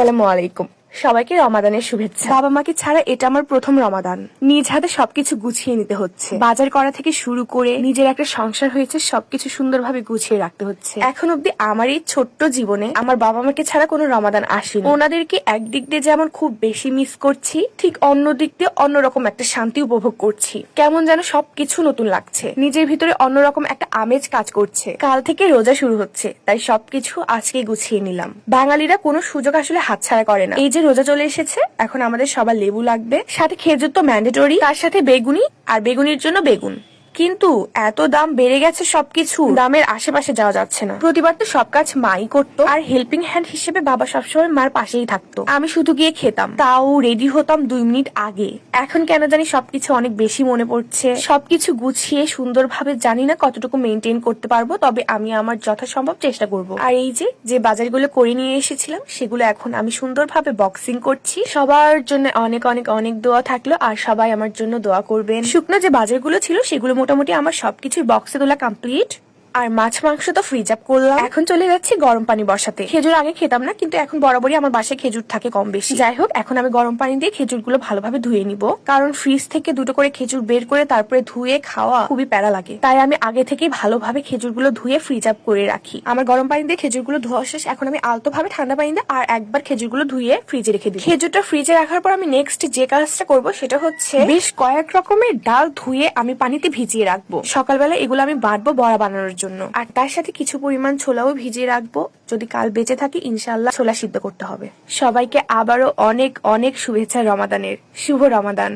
അസ്സലാമലൈക്കും সবাইকে রমাদানের শুভেচ্ছা। বাবা মাকে ছাড়া এটা আমার প্রথম রমাদান। নিজ হাতে সবকিছু গুছিয়ে নিতে হচ্ছে। বাজার করা থেকে শুরু করে নিজের একটা সংসার হয়েছে, সবকিছু সুন্দরভাবে গুছিয়ে রাখতে হচ্ছে। এখন অব্দি আমার এই ছোট্ট জীবনে আমার বাবা মাকে ছাড়া কোনো রমাদান আসেনি। ওনাদেরকে একদিক দিয়ে যেমন খুব বেশি মিস করছি, ঠিক অন্য দিক দিয়ে অন্যরকম একটা শান্তি উপভোগ করছি। কেমন যেন সবকিছু নতুন লাগছে। নিজের ভিতরে অন্যরকম একটা আমেজ কাজ করছে। কাল থেকে রোজা শুরু হচ্ছে, তাই সবকিছু আজকে গুছিয়ে নিলাম। বাঙালিরা কোনো সুযোগ আসলে হাতছাড়া করে না। এই যে রোজা চলে এসেছে। এখন আমাদের সবার লেবু লাগবে। সাথে খেজুর তো ম্যান্ডেটরি তার সাথে বেগুনি আর বেগুনির জন্য বেগুন। কিন্তু এত দাম বেড়ে গেছে সবকিছু। দামের আশেপাশে যাওয়া যাচ্ছে না। প্রতিবার তো সব কাজ মাই করতো। আর হেল্পিং হ্যান্ড হিসেবে বাবা সবসময় মার পাশেই থাকতো। আমি শুধু গিয়ে খেতাম। তাও রেডি হতাম দুই মিনিট আগে। এখন কেন জানি সবকিছু অনেক বেশি মনে পড়ছে। সবকিছু গুছিয়ে সুন্দরভাবে জানি না কতটুকু মেনটেন করতে পারব, তবে আমি আমার যথাসম্ভব চেষ্টা করব। আর এই যে যে বাজারগুলো করে নিয়ে এসেছিলাম, সেগুলো এখন আমি সুন্দরভাবে বক্সিং করছি। সবার জন্য অনেক অনেক অনেক দোয়া থাকল, আর সবাই আমার জন্য দোয়া করবেন। শুকনো যে বাজারগুলো ছিল, সেগুলো মোটামুটি আমার সবকিছুই বক্সে তোলা কমপ্লিট আর মাছ মাংস তো ফ্রিজ আপ করলাম। এখন চলে যাচ্ছি গরম পানি বসাতে। খেজুর আগে খেতাম না, কিন্তু এখন বরাবরই আমার বাসায় খেজুর থাকে কম বেশি। যাই হোক, এখন আমি গরম পানি দিয়ে খেজুরগুলো ভালোভাবে ধুয়ে নিব। কারণ ফ্রিজ থেকে দুটো করে খেজুর বের করে তারপরে ধুয়ে খাওয়া খুবই প্যারা লাগে। তাই আমি আগে থেকেই ভালোভাবে খেজুরগুলো ধুয়ে ফ্রিজ আপ করে রাখি। আমার গরম পানি দিয়ে খেজুরগুলো ধোয়া শেষ, এখন আমি আলতো ভাবে ঠান্ডা পানি দিয়ে আর একবার খেজুরগুলো ধুয়ে ফ্রিজে রেখে দিই। খেজুরটা ফ্রিজে রাখার পর আমি নেক্সট যে কাজটা করব, সেটা হচ্ছে বেশ কয়েক রকমের ডাল ধুয়ে আমি পানিতে ভিজিয়ে রাখব। সকালবেলা এগুলো আমি বাটবো বড়া বানানোর জন্য। আর তার সাথে কিছু পরিমাণ ছোলাও ভিজিয়ে রাখব। যদি কাল বেঁচে থাকি ইনশাল্লাহ ছোলা সিদ্ধ করতে হবে। সবাইকে আবারও অনেক অনেক শুভেচ্ছা রমাদানের। শুভ রমাদান।